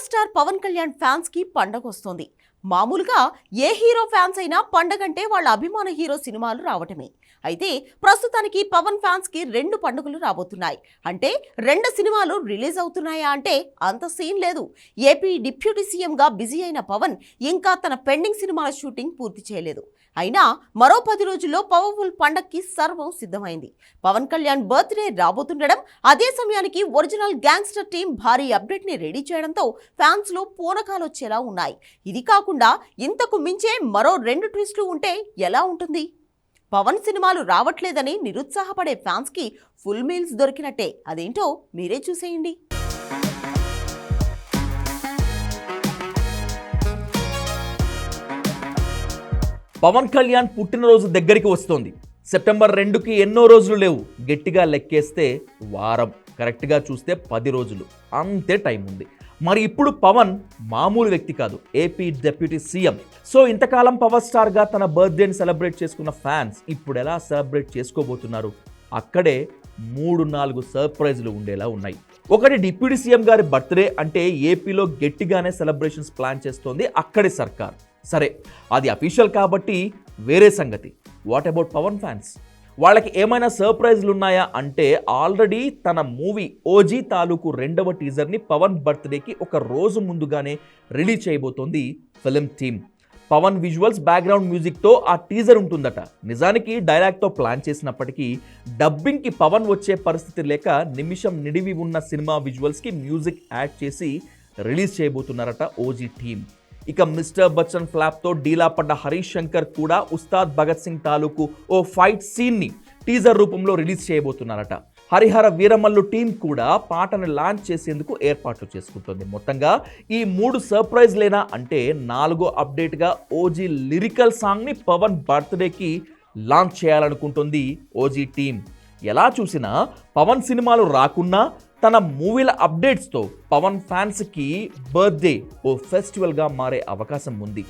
Power star Pawan Kalyan ఫ్యాన్స్కి పండగ వస్తోంది మామూలుగా ఏ హీరో ఫ్యాన్స్ అయినా పండగంటే వాళ్ళ అభిమాన హీరో సినిమాలు రావటమే. అయితే ప్రస్తుతానికి పవన్ ఫ్యాన్స్కి రెండు పండుగలు రాబోతున్నాయి. అంటే రెండు సినిమాలు రిలీజ్ అవుతున్నాయా అంటే అంత సీన్ లేదు. ఏపీ డిప్యూటీ సీఎంగా బిజీ అయిన పవన్ ఇంకా తన పెండింగ్ సినిమాల షూటింగ్ పూర్తి చేయలేదు. అయినా మరో పది రోజుల్లో పవర్ఫుల్ పండక్కి సర్వం సిద్ధమైంది. పవన్ కళ్యాణ్ బర్త్డే రాబోతుండడం అదే సమయానికి ఒరిజినల్ గ్యాంగ్స్టర్ టీం భారీ అప్డేట్ని రెడీ చేయడంతో ఫ్యాన్స్లో పూనకాలు వచ్చేలా ఉన్నాయి. ఇది కాకుండా ఇంతకు మించే మరో రెండు ట్విస్టులు ఉంటే ఎలా ఉంటుంది? పవన్ సినిమాలు రావట్లేదని నిరుత్సాహపడే ఫ్యాన్స్కి ఫుల్ మీల్స్ దొరికినట్టే. అదేంటో మీరే చూసేయండి. పవన్ కళ్యాణ్ పుట్టినరోజు దగ్గరికి వస్తోంది. సెప్టెంబర్ రెండుకి ఎన్నో రోజులు లేవు. గట్టిగా లెక్కేస్తే వారం. కరెక్ట్గా చూస్తే పది రోజులు. అంతే టైం ఉంది మరి ఇప్పుడు పవన్ మామూలు వ్యక్తి కాదు ఏపీ డెప్యూటీ సీఎం సో ఇంతకాలం పవర్ స్టార్గా తన బర్త్డేని సెలబ్రేట్ చేసుకున్న ఫ్యాన్స్ ఇప్పుడు ఎలా సెలబ్రేట్ చేసుకోబోతున్నారు? అక్కడే మూడు నాలుగు సర్ప్రైజ్లు ఉండేలా ఉన్నాయి. ఒకటి డిప్యూటీ సీఎం గారి బర్త్డే అంటే ఏపీలో గట్టిగానే సెలబ్రేషన్స్ ప్లాన్ చేస్తోంది అక్కడి సర్కార్. సరే అది అఫీషియల్ కాబట్టి వేరే సంగతి. What about Pawan fans? వాళ్ళకి ఏమైనా సర్ప్రైజ్లు ఉన్నాయా అంటే ఆల్రెడీ తన మూవీ ఓజీ తాలూకు రెండవ టీజర్ని పవన్ బర్త్డేకి ఒక రోజు ముందుగానే రిలీజ్ చేయబోతోంది film team Pawan visuals background మ్యూజిక్తో ఆ టీజర్ ఉంటుందట. నిజానికి డైలాగ్తో ప్లాన్ చేసినప్పటికీ డబ్బింగ్కి పవన్ వచ్చే పరిస్థితి లేక నిమిషం నిడివి ఉన్న సినిమా విజువల్స్కి మ్యూజిక్ యాడ్ చేసి రిలీజ్ చేయబోతున్నారట ఓజీ టీమ్ ఇక మిస్టర్ బచ్చన్ ఫ్లాప్తో డీలా పడ్డ హరీష్ శంకర్ కూడా ఉస్తాద్ భగత్ సింగ్ తాలూకు ఓ ఫైట్ సీన్ని టీజర్ రూపంలో రిలీజ్ చేయబోతున్నారట. హరిహర వీరమల్లు టీం కూడా పాటను లాంచ్ చేసేందుకు ఏర్పాట్లు చేసుకుంటుంది. మొత్తంగా ఈ మూడు సర్ప్రైజ్ లేనా అంటే నాలుగో అప్డేట్గా ఓజీ లిరికల్ సాంగ్ని పవన్ బర్త్డేకి లాంచ్ చేయాలనుకుంటుంది ఓజీ టీం. ఎలా చూసినా పవన్ సినిమాలు రాకున్నా తన మూవీల అప్డేట్స్తో పవన్ ఫ్యాన్స్కి బర్త్డే ఓ ఫెస్టివల్గా మారే అవకాశం ఉంది.